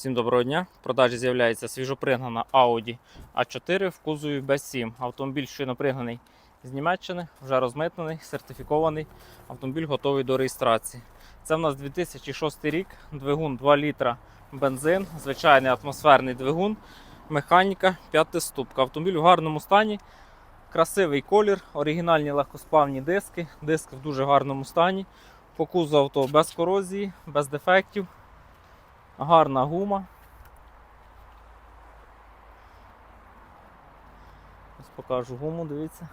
Всім доброго дня. В продажі з'являється свіжопригнана Audi A4 в кузові B7. Автомобіль щойно пригнаний з Німеччини, вже розмитнений, сертифікований. Автомобіль готовий до реєстрації. Це в нас 2006 рік, двигун 2 літра бензин, звичайний атмосферний двигун, механіка, п'ятиступка. Автомобіль в гарному стані, красивий колір, оригінальні легкосплавні диски, диски в дуже гарному стані. По кузову авто без корозії, без дефектів. Гарна гума. Ось покажу гуму, дивіться.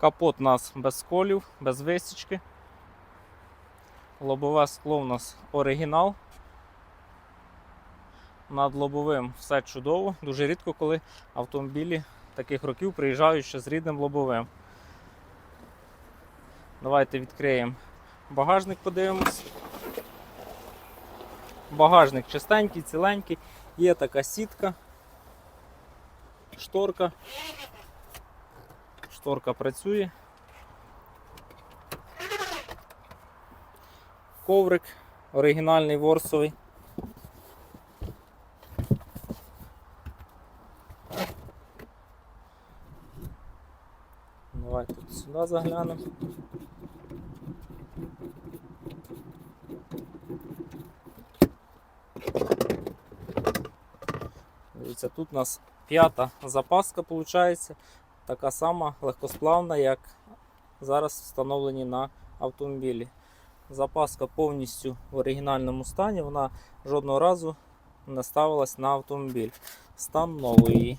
Капот у нас без сколів, без висічки. Лобове скло у нас оригінал. Над лобовим все чудово. Дуже рідко, коли автомобілі таких років приїжджають ще з рідним лобовим. Давайте відкриємо Багажник подивимось. Багажник чистенький, ціленький, є така сітка, шторка. Шторка працює. Коврик оригінальний ворсовий. Давайте сюди заглянемо. Дивіться, тут у нас п'ята запаска, виходить, така сама легкосплавна, як зараз встановлені на автомобілі. Запаска повністю в оригінальному стані, вона жодного разу не ставилась на автомобіль. Стан новий.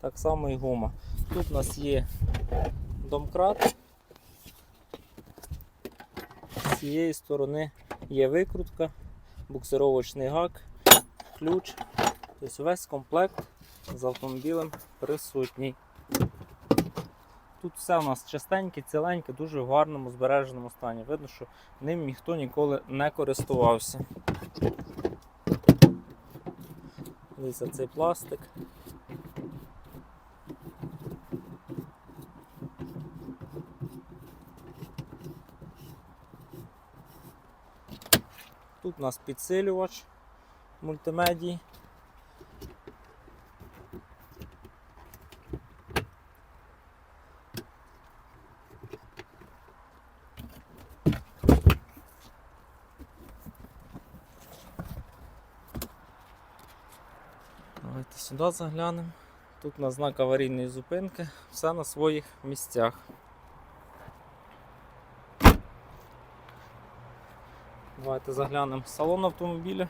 Так само і гума. Тут у нас є домкрат. З цієї сторони є викрутка, буксировочний гак, ключ. Тобто весь комплект з автомобілем присутній. Тут все у нас чистеньке, ціленьке, дуже в гарному збереженому стані. Видно, що ним ніхто ніколи не користувався. Дивіться, цей пластик. Тут у нас підсилювач мультимедії. Давайте сюди заглянемо. Тут на знак аварійної зупинки, все на своїх місцях. Давайте заглянемо в салон автомобіля.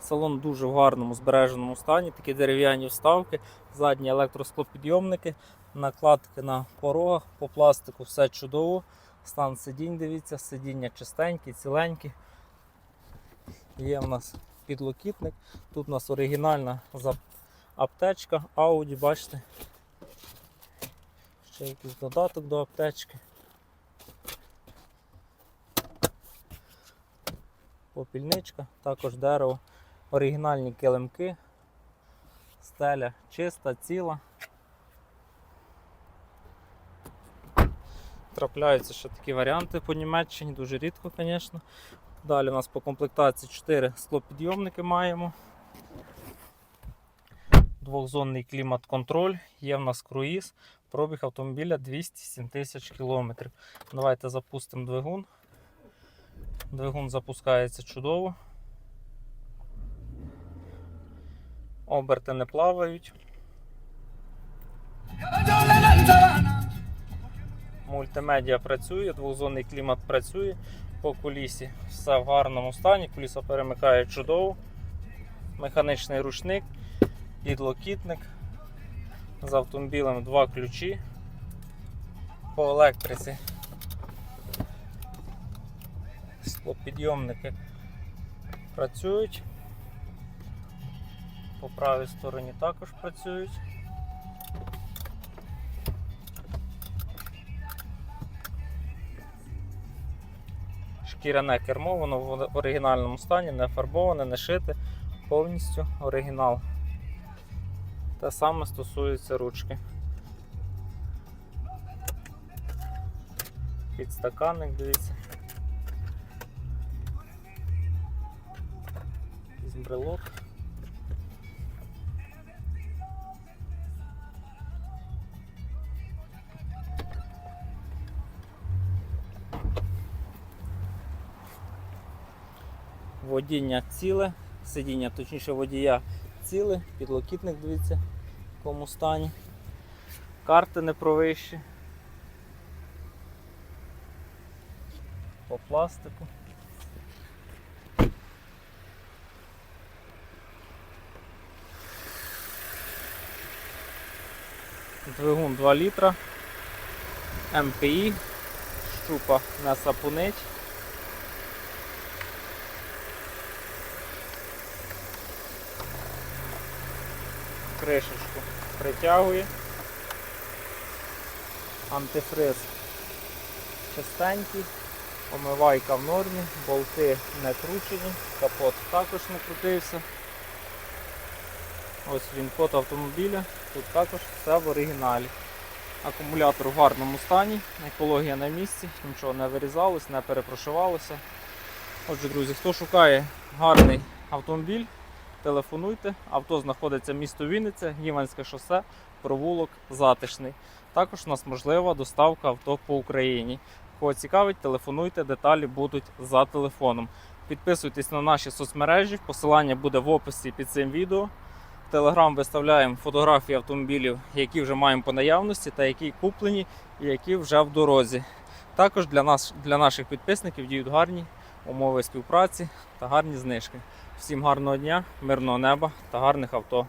Салон дуже в гарному збереженому стані, такі дерев'яні вставки, задні електросклопідйомники, накладки на порогах, по пластику все чудово. Стан сидінь, дивіться, сидіння чистенькі, ціленькі. Є в нас підлокітник. Тут у нас оригінальна аптечка Audi, бачите. Ще якийсь додаток до аптечки. Попільничка, також дерево, оригінальні килимки, стеля чиста, ціла. Трапляються ще такі варіанти по Німеччині, дуже рідко, звісно. Далі у нас по комплектації 4 склопідйомники маємо. Двохзонний клімат-контроль, є в нас круїз, пробіг автомобіля 207 тисяч кілометрів. Давайте запустимо двигун. Двигун запускається чудово. Оберти не плавають. Мультимедіа працює, двохзонний клімат працює. По кулісі все в гарному стані, куліса перемикає чудово. Механічний ручник, підлокітник. З автомобілем два ключі. По електриці. Склопідйомники працюють. По правій стороні також працюють. Шкіряне кермо, воно в оригінальному стані, не фарбоване, не шите, повністю оригінал. Те саме стосується ручки. Підстаканник, дивіться. брелок. Водіння ціле, сидіння, точніше водія ціле, підлокітник, дивіться, в якому стані. Карти не провищі. По пластику. Двигун 2 літра. МПІ. Щупа не сапунить. Кришечку притягує. Антифриз чистенький, омивайка в нормі, болти не кручені, капот також не крутився. Ось він код автомобіля, тут також все в оригіналі. Акумулятор в гарному стані, екологія на місці, нічого не вирізалось, не перепрошивалося. Отже, друзі, хто шукає гарний автомобіль, телефонуйте. Авто знаходиться місто Вінниця, Гіванське шосе, провулок Затишний. Також у нас можлива доставка авто по Україні. Кого цікавить, телефонуйте, деталі будуть за телефоном. Підписуйтесь на наші соцмережі, посилання буде в описі під цим відео. В Телеграм виставляємо фотографії автомобілів, які вже маємо по наявності, та які куплені і які вже в дорозі. Також для, нас, для наших підписників діють гарні умови співпраці та гарні знижки. Всім гарного дня, мирного неба та гарних авто.